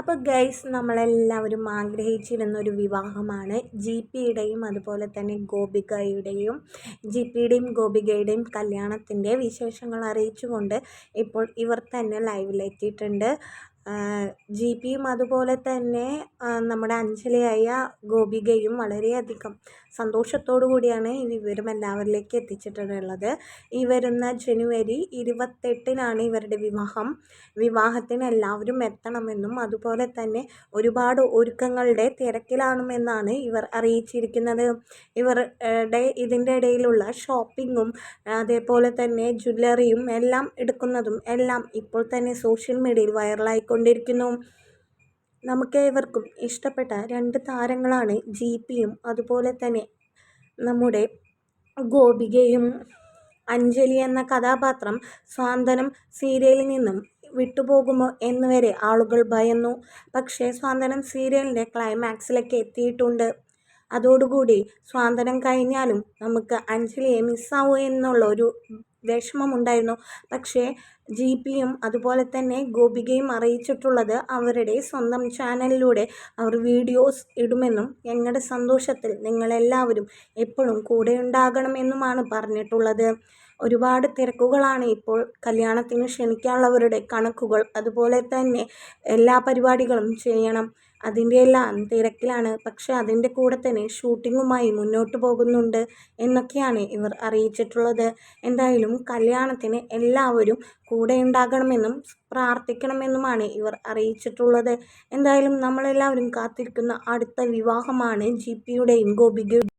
അപ്പോൾ ഗൈസ് നമ്മളെല്ലാവരും ആഗ്രഹിച്ചിരുന്ന ഒരു വിവാഹമാണ്. ജി പിയുടെയും അതുപോലെ തന്നെ ഗോപികയുടെയും ജി പിയുടെയും ഗോപികയുടെയും കല്യാണത്തിന്റെ വിശേഷങ്ങൾ അറിയിച്ചുകൊണ്ട് ഇപ്പോൾ ഇവർ തന്നെ ലൈവിലെത്തിയിട്ടുണ്ട് ജി പിയും അതുപോലെ തന്നെ നമ്മുടെ അഞ്ജലിയായ ഗോപികയും വളരെയധികം സന്തോഷത്തോടു കൂടിയാണ് ഈ വിവരം എല്ലാവരിലേക്ക് എത്തിച്ചിട്ടുള്ളത്. ഈ വരുന്ന ജനുവരി ഇരുപത്തെട്ടിനാണ് ഇവരുടെ വിവാഹം. വിവാഹത്തിന് എല്ലാവരും എത്തണമെന്നും അതുപോലെ തന്നെ ഒരുപാട് ഒരുക്കങ്ങളുടെ തിരക്കിലാണുമെന്നാണ് ഇവർ അറിയിച്ചിരിക്കുന്നത്. ഇവരുടെ ഇതിന്റെ ഇടയിലുള്ള ഷോപ്പിങ്ങും അതേപോലെ തന്നെ ജ്വല്ലറിയും എല്ലാം എടുക്കുന്നതും എല്ലാം ഇപ്പോൾ തന്നെ സോഷ്യൽ മീഡിയയിൽ വൈറലായിക്കൊണ്ടിരിക്കുന്നു നമുക്കേവർക്കും ഇഷ്ടപ്പെട്ട രണ്ട് താരങ്ങളാണ് ജി പിയും അതുപോലെ തന്നെ നമ്മുടെ ഗോപികയും അഞ്ജലി എന്ന കഥാപാത്രം സ്വാന്തനം സീരിയലിൽ നിന്നും വിട്ടുപോകുമോ എന്നുവരെ ആളുകൾ ഭയന്നു. പക്ഷേ സ്വാന്തനം സീരിയലിന്റെ ക്ലൈമാക്സിലേക്ക് എത്തിയിട്ടുണ്ട്. അതോടുകൂടി സ്വാതന്ത്ര്യം കഴിഞ്ഞാലും നമുക്ക് അഞ്ജലിയെ മിസ്സാവൂ എന്നുള്ള ഒരു വിഷമമുണ്ടായിരുന്നു. പക്ഷേ ജി പിയും അതുപോലെ തന്നെ ഗോപികയും അറിയിച്ചിട്ടുള്ളത് അവരുടെ സ്വന്തം ചാനലിലൂടെ അവർ വീഡിയോസ് ഇടുമെന്നും ഞങ്ങളുടെ സന്തോഷത്തിൽ നിങ്ങളെല്ലാവരും എപ്പോഴും കൂടെ ഉണ്ടാകണമെന്നുമാണ് പറഞ്ഞിട്ടുള്ളത്. ഒരുപാട് തിരക്കുകളാണ് ഇപ്പോൾ കല്യാണത്തിന് ക്ഷണിക്കാനുള്ളവരുടെ കണക്കുകൾ അതുപോലെ തന്നെ എല്ലാ പരിപാടികളും ചെയ്യണം. അതിന്റെ എല്ലാം തിരക്കിലാണ്. പക്ഷേ അതിന്റെ കൂടെ തന്നെ ഷൂട്ടിങ്ങുമായി മുന്നോട്ട് പോകുന്നുണ്ട് എന്നൊക്കെയാണ് ഇവർ അറിയിച്ചിട്ടുള്ളത്. എന്തായാലും കല്യാണത്തിന് എല്ലാവരും കൂടെ ഉണ്ടാകണമെന്നും പ്രാർത്ഥിക്കണമെന്നുമാണ് ഇവർ അറിയിച്ചിട്ടുള്ളത്. എന്തായാലും നമ്മളെല്ലാവരും കാത്തിരിക്കുന്ന അടുത്ത വിവാഹമാണ് ജി പിയുടെയും ഗോപികയുടെയും